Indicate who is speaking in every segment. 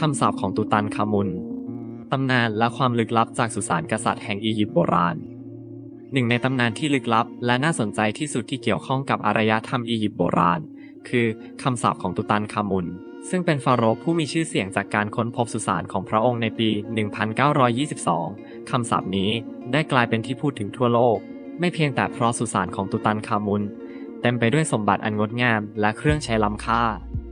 Speaker 1: คำสาปของตุตันคามุน ตำนานและความลึกลับจากสุสานกษัตริย์แห่งอียิปต์โบราณ หนึ่งในตำนานที่ลึกลับ และน่าสนใจที่สุดที่เกี่ยวข้องกับอารยธรรมอียิปต์โบราณ คือคำสาปของตุตันคามุน ซึ่งเป็นฟาโรห์ผู้มีชื่อเสียงจากการค้นพบสุสานของพระองค์ในปี 1922 คำสาปนี้ได้กลายเป็นที่พูดถึงทั่วโลก ไม่เพียงแต่เพราะสุสานของตุตันคามุน เต็มไปด้วยสมบัติอันงดงามและเครื่องใช้ล้ำค่า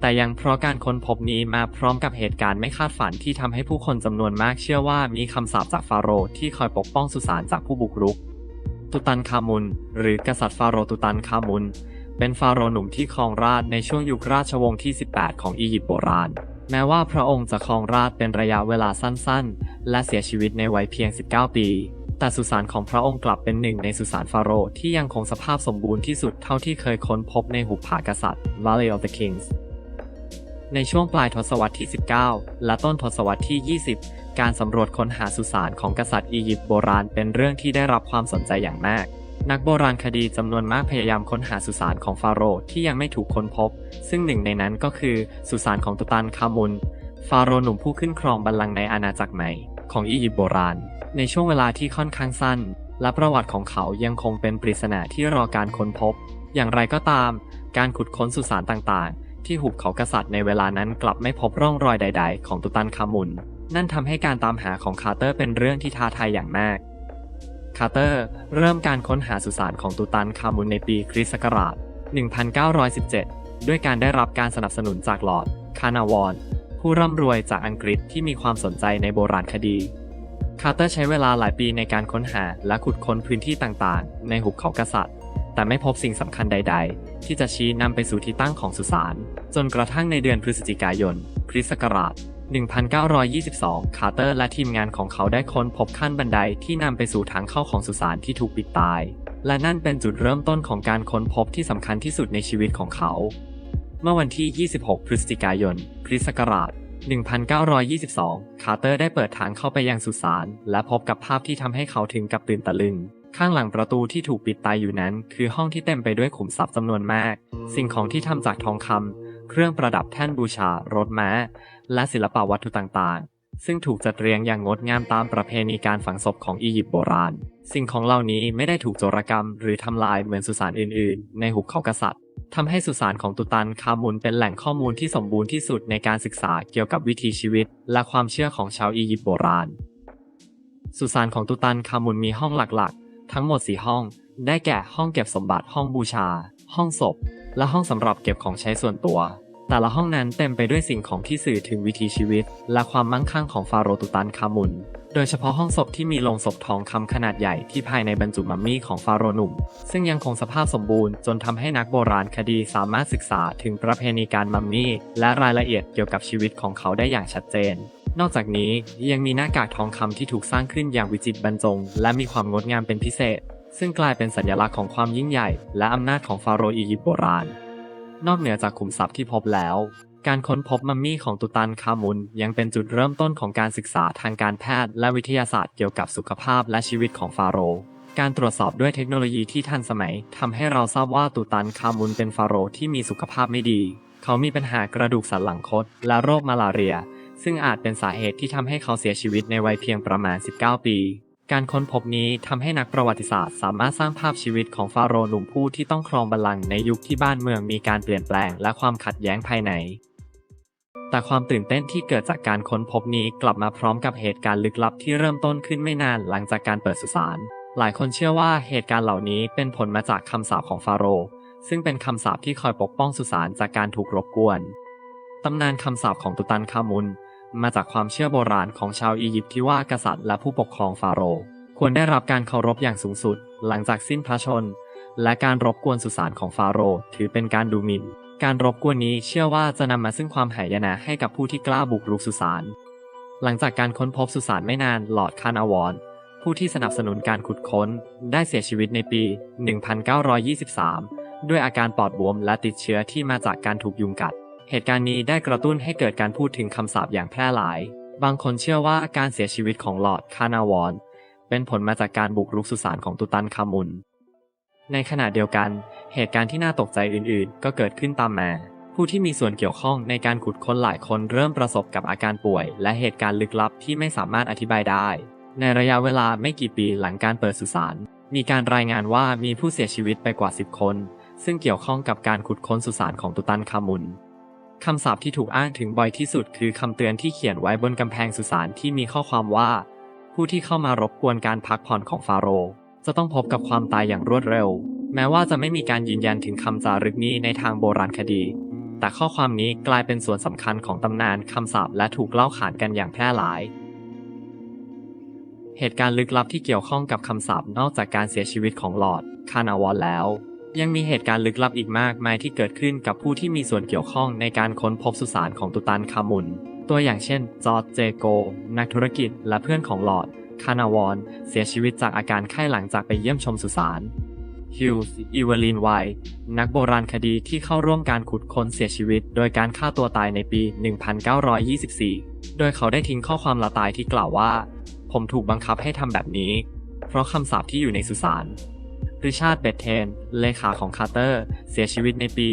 Speaker 1: แต่ยังเพราะการค้นพบนี้มาพร้อมกับเหตุการณ์ไม่คาดฝันที่ทำให้ผู้คนจำนวนมากเชื่อว่ามีคำสาปจากฟาโรห์ที่คอยปกป้องสุสานจากผู้บุกรุก ตุตันคามุน หรือกษัตริย์ฟาโรห์ตุตันคามุน เป็นฟาโรห์หนุ่มที่ครองราชในช่วงยุคราชวงศ์ที่ 18 ของอียิปต์โบราณ แม้ว่าพระองค์จะครองราชเป็นระยะเวลาสั้นๆ และเสียชีวิตในวัยเพียง 19 ปี แต่สุสานของพระองค์กลับเป็นหนึ่งในสุสานฟาโรห์ที่ยังคงสภาพสมบูรณ์ที่สุดเท่าที่เคยค้นพบในหุบผากษัตริย์ Valley of the Kings ในช่วงปลายทศวรรษที่ 19 และต้นทศวรรษที่ 20 การสำรวจค้นหาสุสานของกษัตริย์อียิปต์โบราณเป็นเรื่องที่ได้รับความสนใจอย่างมาก นักโบราณคดีจำนวนมากพยายามค้นหาสุสานของฟาโรห์ที่ยังไม่ถูกค้นพบ ซึ่งหนึ่งในนั้นก็คือสุสานของตุตันคามุน ฟาโรห์หนุ่มผู้ขึ้นครองบัลลังก์ในอาณาจักรใหม่ของอียิปต์โบราณ ในช่วงเวลาที่ค่อนข้างสั้น และประวัติของเขายังคงเป็นปริศนาที่รอการค้นพบ อย่างไรก็ตาม การขุดค้นสุสานต่างๆ ที่หุบเขากษัตริย์ในเวลานั้นกลับไม่พบร่องรอยใด ๆ ของตุตันคามุน นั่นทำให้การตามหาของคาร์เตอร์เป็นเรื่องที่ท้าทายอย่างมาก คาร์เตอร์เริ่มการค้นหาสุสานของตุตันคามุนในปีคริสต์ศักราช 1917 ด้วยการได้รับการสนับสนุนจากลอร์ดคานาวอน ผู้ร่ำรวยจากอังกฤษที่มีความสนใจในโบราณคดี คาร์เตอร์ใช้เวลาหลายปีในการค้นหาและขุดค้นพื้นที่ต่างๆ ในหุบเขากษัตริย์ แต่ไม่พบสิ่งสำคัญใด ๆ ที่จะชี้นำไปสู่ที่ตั้งของสุสาน จนกระทั่งในเดือนพฤศจิกายนคริสต์ศักราช 1922 คาร์เตอร์และทีมงานของเขาได้ค้นพบขั้นบันไดที่นำไปสู่ทางเข้าของสุสานที่ถูกปิดตาย และนั่นเป็นจุดเริ่มต้นของการค้นพบที่สำคัญที่สุดในชีวิตของเขา เมื่อวันที่ 26 พฤศจิกายน คริสต์ศักราช 1922 คาร์เตอร์ได้เปิดทางเข้าไปยังสุสาน และพบกับภาพที่ทำให้เขาถึงกับตื่นตะลึง ข้างหลังประตูที่ถูกปิดตายอยู่นั้น คือห้องที่เต็มไปด้วยขุมทรัพย์จำนวนมาก สิ่งของที่ทำจากทองคำเครื่องประดับแท่นบูชารถม้า และศิลปวัตถุต่างๆ ซึ่งถูกจัดเรียงอย่างงดงามตามประเพณีการฝังศพของอียิปต์โบราณ สิ่งของเหล่านี้ไม่ได้ถูกโจรกรรม หรือทำลายเหมือนสุสานอื่นๆ ในหุบเขากษัตริย์ทำให้สุสานของตุตันคามุนเป็นแหล่งข้อมูลที่สมบูรณ์ที่สุดในการศึกษาเกี่ยวกับวิถีชีวิต และความเชื่อของชาวอียิปต์โบราณ สุสานของตุตันคามุนมีห้องหลักๆ ทั้งหมด 4 ห้อง ได้แก่ห้องเก็บสมบัติห้องบูชา ห้องศพ และห้องสำหรับเก็บของใช้ส่วนตัว แต่ละห้องนั้นเต็มไปด้วยสิ่งของที่สื่อถึงวิถีชีวิต และความมั่งคั่งของฟาโรห์ตุตันคามุนโดยเฉพาะห้องศพที่มีโลงศพทองคำขนาดใหญ่ที่ภายในบรรจุมัมมี่ของฟาโรห์หนุ่ม ซึ่งยังคงสภาพสมบูรณ์จนทำให้นักโบราณคดีสามารถศึกษาถึงประเพณีการมัมมี่ และรายละเอียดเกี่ยวกับชีวิตของเขาได้อย่างชัดเจน นอกจากนี้ยังมีหน้ากากทองคำที่ถูกสร้างขึ้นอย่างวิจิตรบรรจง และมีความงดงามเป็นพิเศษ ซึ่งกลายเป็นสัญลักษณ์ของความยิ่งใหญ่ และอำนาจของฟาโรห์อียิปต์โบราณ นอกเหนือจากขุมทรัพย์ที่พบแล้ว การค้นพบมัมมี่ของตุตันคามุนยังเป็นจุดเริ่มต้นของการศึกษาทางการแพทย์ และวิทยาศาสตร์เกี่ยวกับสุขภาพและชีวิตของฟาโรห์การตรวจสอบด้วยเทคโนโลยีที่ทันสมัยทำให้เราทราบว่าตุตันคามุนเป็นฟาโรห์ที่มีสุขภาพไม่ดี เขามีปัญหากระดูกสันหลังคดและโรคมาลาเรีย ซึ่งอาจเป็นสาเหตุที่ทำให้เขาเสียชีวิตในวัยเพียงประมาณ 19 ปี การค้นพบนี้ทำให้นักประวัติศาสตร์สามารถสร้างภาพชีวิตของฟาโรห์หนุ่มผู้ที่ต้องครองบัลลังก์ในยุคที่บ้านเมืองมีการเปลี่ยนแปลงและความขัดแย้งภายใน แต่ความตื่นเต้นที่เกิดจากการค้นพบนี้กลับมาพร้อมกับเหตุการณ์ลึกลับที่เริ่มต้นขึ้นไม่นานหลังจากการเปิดสุสาน หลายคนเชื่อว่าเหตุการณ์เหล่านี้เป็นผลมาจากคำสาปของฟาโรห์ซึ่งเป็นคำสาปที่คอยปกป้องสุสานจากการถูกรบกวน ตำนานคำสาปของตุตันคามุน มาจากความเชื่อโบราณของชาวอียิปต์ที่ว่ากษัตริย์และผู้ปกครองฟาโรห์ควรได้รับการเคารพอย่างสูงสุด หลังจากสิ้นพระชนม์และการรบกวนสุสานของฟาโรห์ถือเป็นการดูหมิ่น การรบกวนนี้เชื่อว่าจะนำมาซึ่งความหายนะให้กับผู้ที่กล้าบุกรุกสุสาน หลังจากการค้นพบสุสานไม่นานหลอดคานาวอนผู้ที่สนับสนุนการขุดค้น ได้เสียชีวิตในปี 1923 ด้วยอาการปอดบวมและติดเชื้อที่มาจากการถูกยุงกัด เหตุการณ์นี้ได้กระตุ้นให้เกิดการพูดถึงคำสาปอย่างแพร่หลาย บางคนเชื่อว่าการเสียชีวิตของลอดคานาวอน เป็นผลมาจากการบุกรุกสุสานของตุตันคามุน ในขณะเดียวกัน เหตุการณ์ที่น่าตกใจอื่นๆ ก็เกิดขึ้นตามมาผู้ที่มีส่วนเกี่ยวข้องในการขุดค้นหลายคนเริ่มประสบกับอาการป่วย และเหตุการณ์ลึกลับที่ไม่สามารถอธิบายได้ ในระยะเวลาไม่กี่ปีหลังการเปิดสุสานมีการรายงานว่ามีผู้เสียชีวิตไปกว่า 10 คน ซึ่งเกี่ยวข้องกับการขุดค้นสุสานของตุตันคามุน คำสาปที่ถูกอ้างถึงบ่อยที่สุดคือคำเตือนที่เขียนไว้บนกำแพงสุสานที่มีข้อความว่า ผู้ที่เข้ามารบกวนการพักผ่อนของฟาโรห์จะต้องพบกับความตายอย่างรวดเร็ว แม้ว่าจะไม่มีการยืนยันถึงคำจารึกนี้ในทางโบราณคดี แต่ข้อความนี้กลายเป็นส่วนสำคัญของตำนานคำสาปและถูกเล่าขานกันอย่างแพร่หลาย เหตุการณ์ลึกลับที่เกี่ยวข้องกับคำสาปนอกจากการเสียชีวิตของลอร์ดคานาวอนแล้ว ยังมีเหตุการณ์ลึกลับอีกมากมายที่เกิดขึ้นกับผู้ที่มีส่วนเกี่ยวข้องในการค้นพบสุสานของตุตันคามุน ตัวอย่างเช่น จอร์จเจโก นักธุรกิจและเพื่อนของหลอด คานาวอน เสียชีวิตจากอาการไข้หลังจากไปเยี่ยมชมสุสานฮิลส์อีเวลินไวนักโบราณคดีที่เข้าร่วมการขุดค้นเสียชีวิต โดยการฆ่าตัวตายในปี 1924 โดยเขาได้ทิ้งข้อความละตายที่กล่าวว่า ผมถูกบังคับให้ทำแบบนี้ เพราะคำสาปที่อยู่ในสุสาน ริชาร์ด เบตเทน เลขาของคาร์เตอร์ เสียชีวิตในปี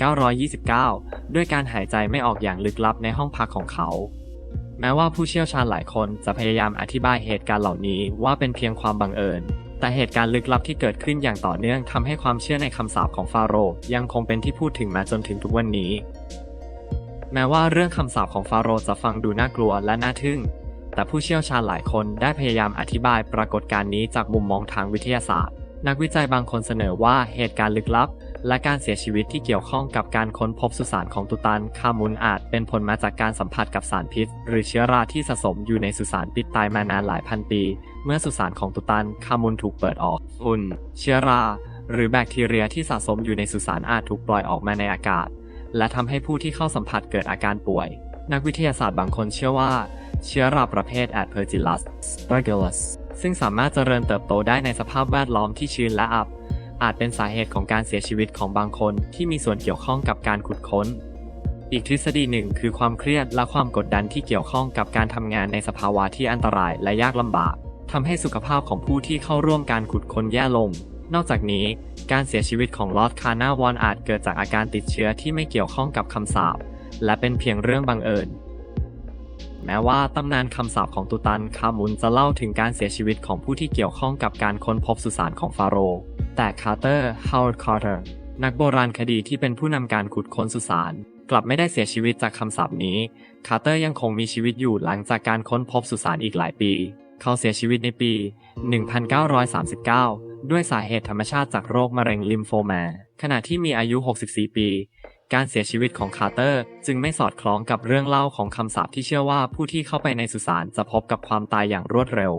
Speaker 1: 1929 ด้วยการหายใจไม่ออกอย่างลึกลับในห้องพักของเขา แม้ว่าผู้เชี่ยวชาญหลายคนจะพยายามอธิบายเหตุการณ์เหล่านี้ว่าเป็นเพียงความบังเอิญ แต่เหตุการณ์ลึกลับที่เกิดขึ้นอย่างต่อเนื่องทำให้ความเชื่อในคำสาปของฟาโรห์ยังคงเป็นที่พูดถึงมาจนถึงทุกวันนี้ แม้ว่าเรื่องคำสาปของฟาโรห์จะฟังดูน่ากลัวและน่าทึ่งแต่ผู้เชี่ยวชาญหลายคนได้พยายามอธิบายปรากฏการณ์นี้จากมุมมองทางวิทยาศาสตร์ นักวิจัยบางคนเสนอว่าเหตุการณ์ลึกลับ และการเสียชีวิตที่เกี่ยวข้องกับการค้นพบสุสานของตุตันคามุนอาจเป็นผลมาจากการสัมผัสกับสารพิษ หรือเชื้อราที่สะสมอยู่ในสุสานปิดตายมานานหลายพันปี เมื่อสุสานของตุตันคามุนถูกเปิดออกฝุ่นเชื้อรา หรือแบคทีเรียที่สะสมอยู่ในสุสานอาจถูกปล่อยออกมาในอากาศ และทำให้ผู้ที่เข้าสัมผัสเกิดอาการป่วย นักวิทยาศาสตร์บางคนเชื่อว่า เชื้อราประเภท Aspergillus spiragus ซึ่งสามารถเจริญเติบโตได้ในสภาพแวดล้อมที่ชื้นและอับ อาจเป็นสาเหตุของการเสียชีวิตของบางคนที่มีส่วนเกี่ยวข้องกับการขุดค้น อีกทฤษฎีหนึ่งคือความเครียดและความกดดันที่เกี่ยวข้องกับการทำงานในสภาวะที่อันตรายและยากลำบากทำให้สุขภาพของผู้ที่เข้าร่วมการขุดค้นแย่ลง นอกจากนี้การเสียชีวิตของลอร์ดคาร์นาวอนอาจเกิดจากอาการติดเชื้อที่ไม่เกี่ยวข้องกับคำสาปและเป็นเพียงเรื่องบังเอิญ แม้ว่าตำนานคำสาปของตุตันคามุนจะเล่าถึงการเสียชีวิตของผู้ที่เกี่ยวข้องกับการค้นพบสุสานของฟาโรห์แต่คาร์เตอร์ฮาว a ร์ดคาร์เตอร์นักโบราณคดีที่เป็นผู้นำการขุดค้นสุสานกลับไม่ได้เสียชีวิตจากคำสาปนี้ คาร์เตอร์ยังคงมีชีวิตอยู่หลังจากการค้นพบสุสานอีกหลายปี เขาเสียชีวิตในปี 1939 ด้วยสาเหตุธรรมชาติจากโรคมะเร็งลิมโฟมา ขณะที่มีอายุ 64 ปี การเสียชีวิตของคาร์เตอร์ จึงไม่สอดคล้องกับเรื่องเล่าของคำสาปที่เชื่อว่าผู้ที่เข้าไปในสุสานจะพบกับความตายอย่างรวดเร็ว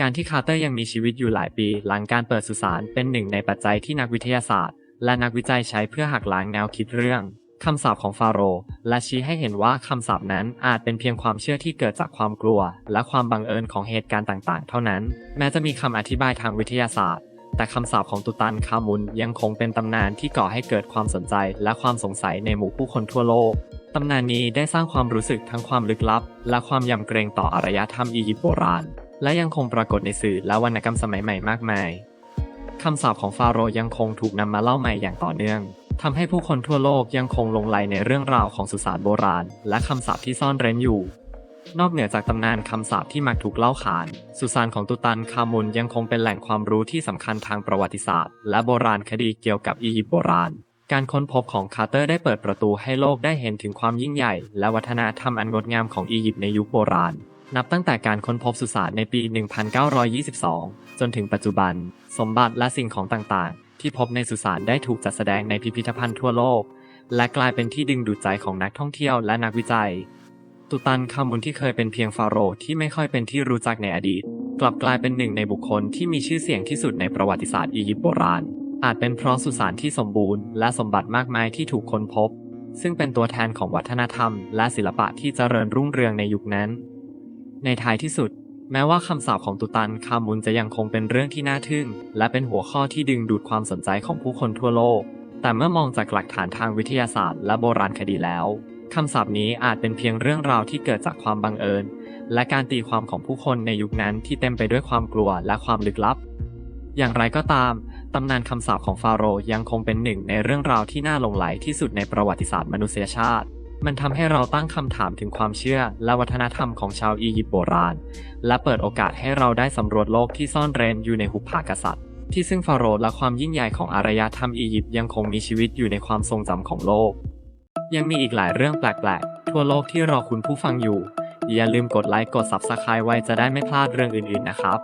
Speaker 1: การที่คาร์เตอร์ยังมีชีวิตอยู่หลายปี หลังการเปิดสุสานเป็นหนึ่งในปัจจัยที่นักวิทยาศาสตร์ และนักวิจัยใช้เพื่อหักล้างแนวคิดเรื่องคำสาปของฟาโรห์และชี้ให้เห็นว่าคำสาปนั้นอาจเป็นเพียงความเชื่อที่เกิดจากความกลัว และความบังเอิญของเหตุการณ์ต่างๆ เท่านั้น แม้จะมีคำอธิบายทางวิทยาศาสตร์ แต่คำสาปของตุตันคามุนยังคงเป็นตำนานที่ก่อให้เกิดความสนใจและความสงสัยในหมู่ผู้คนทั่วโลก ตำนานนี้ได้สร้างความรู้สึกทั้งความลึกลับ และความยำเกรงต่ออารยธรรมอียิปต์โบราณ และยังคงปรากฏในสื่อและวรรณกรรมสมัยใหม่มากมายคำสาปของฟาโรห์ยังคงถูกนำมาเล่าใหม่อย่างต่อเนื่องทำให้ผู้คนทั่วโลกยังคงลงไหลในเรื่องราวของสุสานโบราณ และคำสาปที่ซ่อนเร้นอยู่ นอกเหนือจากตำนานคำสาปที่มักถูกเล่าขาน สุสานของตุตันคามุนยังคงเป็นแหล่งความรู้ที่สำคัญทางประวัติศาสตร์ และโบราณคดีเกี่ยวกับอียิปต์โบราณ การค้นพบของคาร์เตอร์ได้เปิดประตูให้โลกได้เห็นถึงความยิ่งใหญ่ และวัฒนธรรมอันงดงามของอียิปต์ในยุคโบราณ นับตั้งแต่การค้นพบสุสานในปี 1922 จนถึงปัจจุบัน สมบัติและสิ่งของต่างๆ ที่พบในสุสานได้ถูกจัดแสดงในพิพิธภัณฑ์ทั่วโลก และกลายเป็นที่ดึงดูดใจของนักท่องเที่ยวและนักวิจัย ตุตันคามุนที่เคยเป็นเพียงฟาโรห์ที่ไม่ค่อยเป็นที่รู้จักในอดีต กลับกลายเป็นหนึ่งในบุคคลที่มีชื่อเสียงที่สุดในประวัติศาสตร์อียิปต์โบราณ อาจเป็นเพราะสุสานที่สมบูรณ์และสมบัติมากมายที่ถูกค้นพบ ซึ่งเป็นตัวแทนของวัฒนธรรม และศิลปะที่เจริญรุ่งเรืองในยุคนั้น ในท้ายที่สุด แม้ว่าคำสาปของตุตันคามุนจะยังคงเป็นเรื่องที่น่าทึ่ง และเป็นหัวข้อที่ดึงดูดความสนใจของผู้คนทั่วโลก แต่เมื่อมองจากหลักฐานทางวิทยาศาสตร์ และโบราณคดีแล้ว คำสาปนี้อาจเป็นเพียงเรื่องราวที่เกิดจากความบังเอิญ และการตีความของผู้คนในยุคนั้นที่เต็มไปด้วยความกลัวและความลึกลับ อย่างไรก็ตามตตำนานคำสาปของฟาโรห์ยังคงเป็นหนึ่งในเรื่องราวที่น่าหลงไหลที่สุดในประวัติศาสตร์มนุษยชาติ มันทำให้เราตั้งคำถามถึงความเชื่อและวัฒนธรรมของชาวอียิปต์โบราณ และเปิดโอกาสให้เราได้สำรวจโลกที่ซ่อนเร้นอยู่ในหุบผากษัตริย์ ที่ซึ่งฟาโรห์และความยิ่งใหญ่ของอารยธรรมอียิปต์ยังคงมีชีวิตอยู่ในความทรงจำของโลก ยังมีอีกหลายเรื่องแปลกๆ ทั่วโลกที่รอคุณผู้ฟังอยู่ อย่าลืมกดไลค์กด Subscribe ไว้จะได้ไม่พลาดเรื่องอื่นๆนะครับ